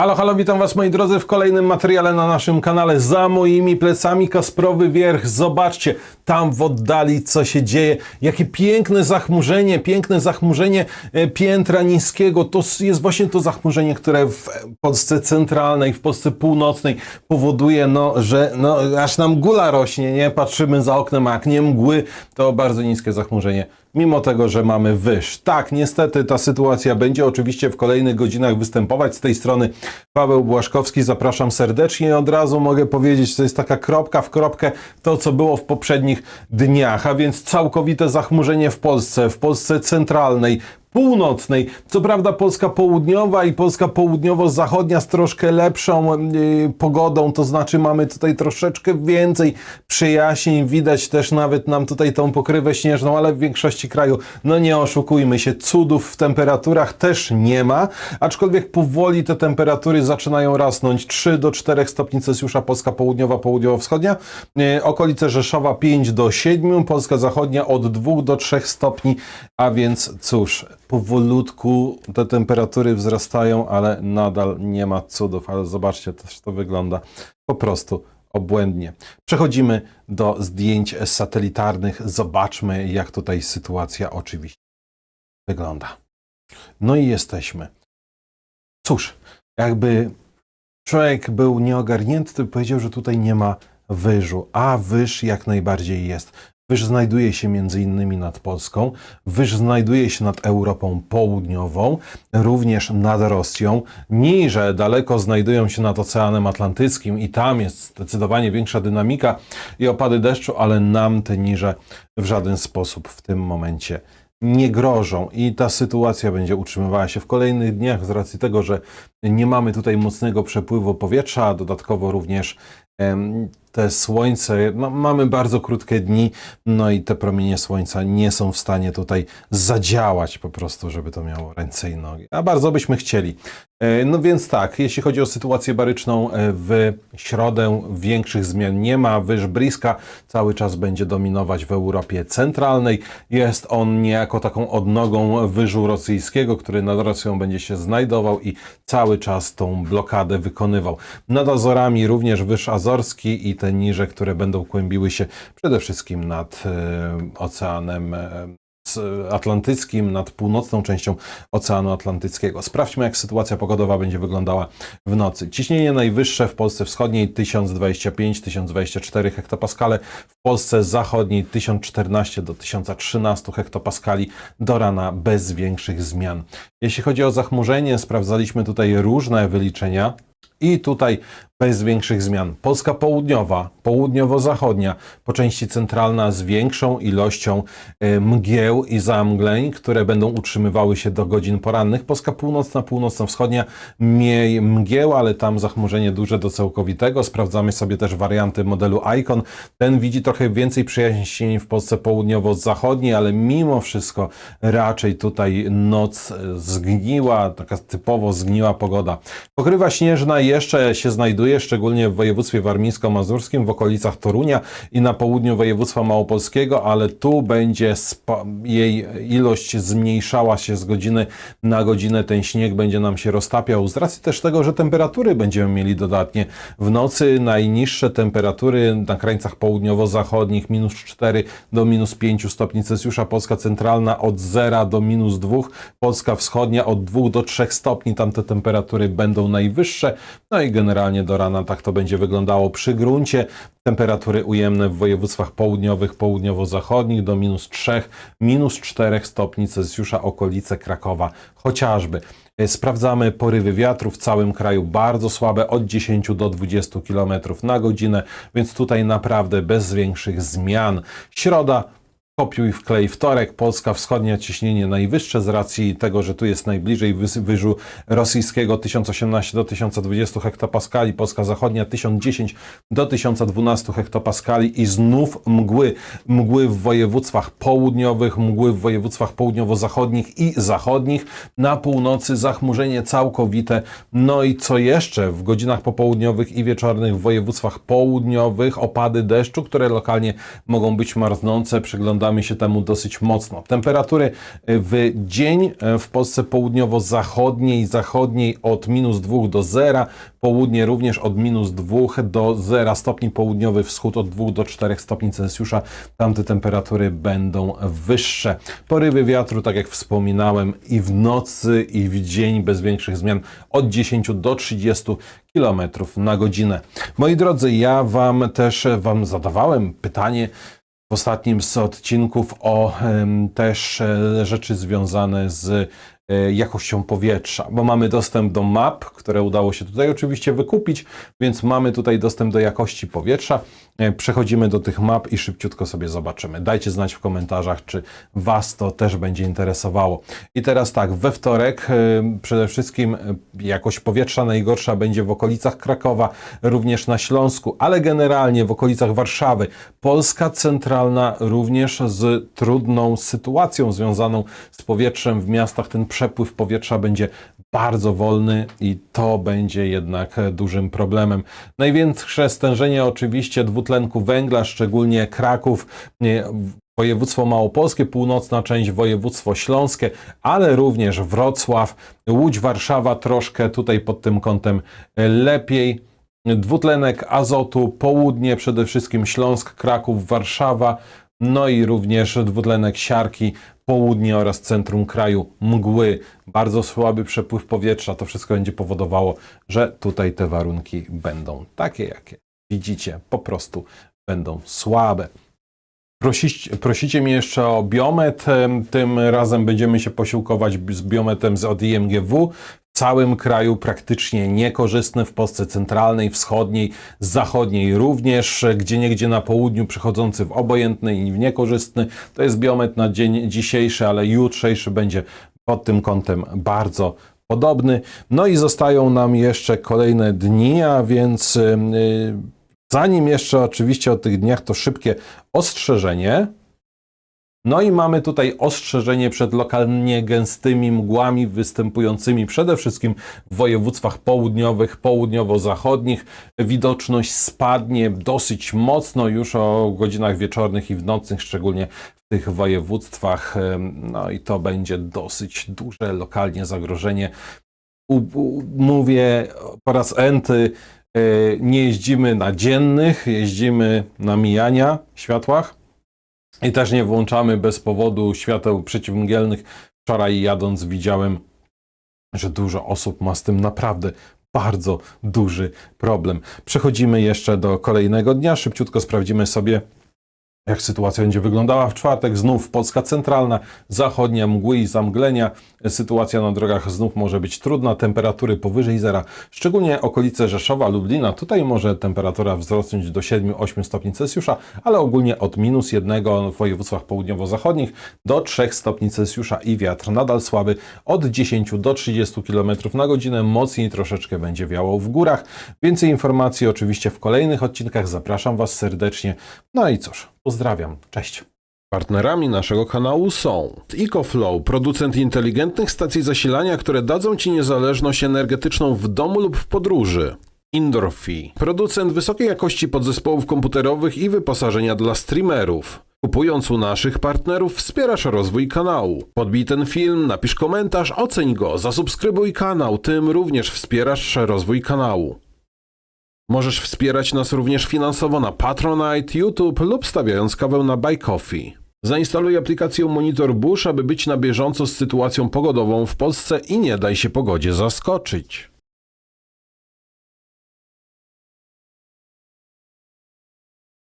Halo, halo, witam Was moi drodzy w kolejnym materiale na naszym kanale. Za moimi plecami Kasprowy Wierch. Zobaczcie, tam w oddali co się dzieje. Jakie piękne zachmurzenie, piękne zachmurzenie e, piętra niskiego. To jest właśnie to zachmurzenie, które w Polsce centralnej, w Polsce północnej powoduje, no, że no, aż nam gula rośnie, nie? Patrzymy za oknem, a jak nie mgły, to bardzo niskie zachmurzenie mimo tego, że mamy wyż. Tak, niestety ta sytuacja będzie oczywiście w kolejnych godzinach występować. Z tej strony Paweł Błaszkowski, zapraszam serdecznie. Od razu mogę powiedzieć, to jest taka kropka w kropkę to, co było w poprzednich dniach, a więc całkowite zachmurzenie w Polsce, w Polsce centralnej, północnej. Co prawda Polska południowa i Polska południowo-zachodnia z troszkę lepszą yy, pogodą, to znaczy mamy tutaj troszeczkę więcej przyjaźń, widać też nawet nam tutaj tą pokrywę śnieżną, ale w większości kraju, no nie oszukujmy się, cudów w temperaturach też nie ma, aczkolwiek powoli te temperatury zaczynają rosnąć. 3 do 4 stopni Celsjusza, Polska południowa, południowo-wschodnia, yy, okolice Rzeszowa 5 do 7, Polska zachodnia od 2 do 3 stopni, a więc cóż, powolutku te temperatury wzrastają, ale nadal nie ma cudów. Ale zobaczcie, też to wygląda po prostu obłędnie. Przechodzimy do zdjęć satelitarnych. Zobaczmy, jak tutaj sytuacja oczywiście wygląda. No i jesteśmy. Cóż, jakby człowiek był nieogarnięty, to powiedział, że tutaj nie ma wyżu, a wyż jak najbardziej jest. Wyż znajduje się między innymi nad Polską, wyż znajduje się nad Europą Południową, również nad Rosją. Niże daleko znajdują się nad Oceanem Atlantyckim i tam jest zdecydowanie większa dynamika i opady deszczu, ale nam te niże w żaden sposób w tym momencie nie grożą i ta sytuacja będzie utrzymywała się w kolejnych dniach z racji tego, że nie mamy tutaj mocnego przepływu powietrza, dodatkowo również em, te słońce, no, mamy bardzo krótkie dni, no i te promienie słońca nie są w stanie tutaj zadziałać po prostu, żeby to miało ręce i nogi. A bardzo byśmy chcieli. E, No więc tak, jeśli chodzi o sytuację baryczną e, w środę, większych zmian nie ma. Wyż bliska cały czas będzie dominować w Europie centralnej. Jest on niejako taką odnogą wyżu rosyjskiego, który nad Rosją będzie się znajdował i cały czas tą blokadę wykonywał. Nad Azorami również wyż azorski i te niże, które będą kłębiły się przede wszystkim nad e, Oceanem Atlantyckim, nad północną częścią Oceanu Atlantyckiego. Sprawdźmy, jak sytuacja pogodowa będzie wyglądała w nocy. Ciśnienie najwyższe w Polsce Wschodniej 1025-1024 hektopaskale, w Polsce Zachodniej 1014 do 1013 hektopaskali do rana bez większych zmian. Jeśli chodzi o zachmurzenie, sprawdzaliśmy tutaj różne wyliczenia. I tutaj bez większych zmian. Polska południowa, południowo-zachodnia, po części centralna z większą ilością e, mgieł i zamgleń, które będą utrzymywały się do godzin porannych. Polska północna, północno-wschodnia mniej mgieł, ale tam zachmurzenie duże do całkowitego. Sprawdzamy sobie też warianty modelu Icon. Ten widzi trochę więcej przyjaźni w Polsce południowo-zachodniej, ale mimo wszystko raczej tutaj noc e, zgniła, taka typowo zgniła pogoda. Pokrywa śnieżna jeszcze się znajduje, szczególnie w województwie warmińsko-mazurskim, w okolicach Torunia i na południu województwa małopolskiego, ale tu będzie jej ilość zmniejszała się z godziny na godzinę. Ten śnieg będzie nam się roztapiał z racji też tego, że temperatury będziemy mieli dodatnie. W nocy najniższe temperatury na krańcach południowo-zachodnich minus 4 do minus 5 stopni Celsjusza, Polska centralna od 0 do minus 2, Polska wschodnia od 2 do 3 stopni, tam te temperatury będą najwyższe, no i generalnie do rana tak to będzie wyglądało przy gruncie. Temperatury ujemne w województwach południowych, południowo-zachodnich do minus 3, minus 4 stopni Celsjusza, okolice Krakowa chociażby. E, Sprawdzamy porywy wiatru w całym kraju bardzo słabe, od 10 do 20 km na godzinę, więc tutaj naprawdę bez większych zmian. Środa Kopiuj wklej wtorek, Polska Wschodnia ciśnienie najwyższe z racji tego, że tu jest najbliżej wyżu rosyjskiego 1018 do 1020 hektopaskali, Polska Zachodnia 1010 do 1012 hektopaskali i znów mgły. Mgły w województwach południowych, mgły w województwach południowo-zachodnich i zachodnich. Na północy zachmurzenie całkowite. No i co jeszcze? W godzinach popołudniowych i wieczornych w województwach południowych opady deszczu, które lokalnie mogą być marznące. Przyglądamy przyglądamy się temu dosyć mocno. Temperatury w dzień w Polsce południowo-zachodniej zachodniej od minus 2 do 0, południe również od minus 2 do 0 stopni, południowy wschód od 2 do 4 stopni Celsjusza. Tamte temperatury będą wyższe. Porywy wiatru, tak jak wspominałem, i w nocy, i w dzień bez większych zmian od 10 do 30 km na godzinę. Moi drodzy, ja Wam też Wam zadawałem pytanie w ostatnim z odcinków o też e, rzeczy związane z jakością powietrza, bo mamy dostęp do map, które udało się tutaj oczywiście wykupić, więc mamy tutaj dostęp do jakości powietrza. E, Przechodzimy do tych map i szybciutko sobie zobaczymy. Dajcie znać w komentarzach, czy Was to też będzie interesowało. I teraz tak, we wtorek e, przede wszystkim e, jakość powietrza najgorsza będzie w okolicach Krakowa, również na Śląsku, ale generalnie w okolicach Warszawy. Polska centralna również z trudną sytuacją związaną z powietrzem w miastach. Ten przepływ powietrza będzie bardzo wolny i to będzie jednak dużym problemem. Największe stężenie oczywiście dwutlenku węgla, szczególnie Kraków, województwo małopolskie, północna część województwo śląskie, ale również Wrocław, Łódź, Warszawa troszkę tutaj pod tym kątem lepiej. Dwutlenek azotu, południe przede wszystkim Śląsk, Kraków, Warszawa, no i również dwutlenek siarki, południe oraz centrum kraju, mgły, bardzo słaby przepływ powietrza. To wszystko będzie powodowało, że tutaj te warunki będą takie, jakie widzicie, po prostu będą słabe. Prosicie, prosicie mnie jeszcze o biomet. Tym razem będziemy się posiłkować z biometem z od IMGW. Całym kraju praktycznie niekorzystny, w Polsce centralnej, wschodniej, zachodniej również, gdzie niegdzie na południu przechodzący w obojętny i w niekorzystny. To jest biomet na dzień dzisiejszy, ale jutrzejszy będzie pod tym kątem bardzo podobny. No i zostają nam jeszcze kolejne dni, a więc yy, zanim jeszcze oczywiście o tych dniach, to szybkie ostrzeżenie. No i mamy tutaj ostrzeżenie przed lokalnie gęstymi mgłami występującymi przede wszystkim w województwach południowych, południowo-zachodnich. Widoczność spadnie dosyć mocno już o godzinach wieczornych i w nocnych, szczególnie w tych województwach. No i to będzie dosyć duże lokalnie zagrożenie. Mówię po raz enty, e, nie jeździmy na dziennych, jeździmy na mijania światłach. I też nie włączamy bez powodu świateł przeciwmgielnych. Wczoraj jadąc widziałem, że dużo osób ma z tym naprawdę bardzo duży problem. Przechodzimy jeszcze do kolejnego dnia. Szybciutko sprawdzimy sobie, jak sytuacja będzie wyglądała w czwartek. Znów Polska centralna, zachodnia, mgły i zamglenia. Sytuacja na drogach znów może być trudna. Temperatury powyżej zera, szczególnie okolice Rzeszowa, Lublina. Tutaj może temperatura wzrosnąć do 7-8 stopni Celsjusza, ale ogólnie od minus 1 w województwach południowo-zachodnich do 3 stopni Celsjusza i wiatr nadal słaby od 10 do 30 km na godzinę. Mocniej troszeczkę będzie wiało w górach. Więcej informacji oczywiście w kolejnych odcinkach. Zapraszam Was serdecznie. No i cóż, pozdrawiam. Cześć. Partnerami naszego kanału są EcoFlow, producent inteligentnych stacji zasilania, które dadzą Ci niezależność energetyczną w domu lub w podróży. Indorfi, producent wysokiej jakości podzespołów komputerowych i wyposażenia dla streamerów. Kupując u naszych partnerów wspierasz rozwój kanału. Podbij ten film, napisz komentarz, oceń go, zasubskrybuj kanał, tym również wspierasz rozwój kanału. Możesz wspierać nas również finansowo na Patronite, YouTube lub stawiając kawę na Buy Coffee. Zainstaluj aplikację Monitor Bush, aby być na bieżąco z sytuacją pogodową w Polsce i nie daj się pogodzie zaskoczyć.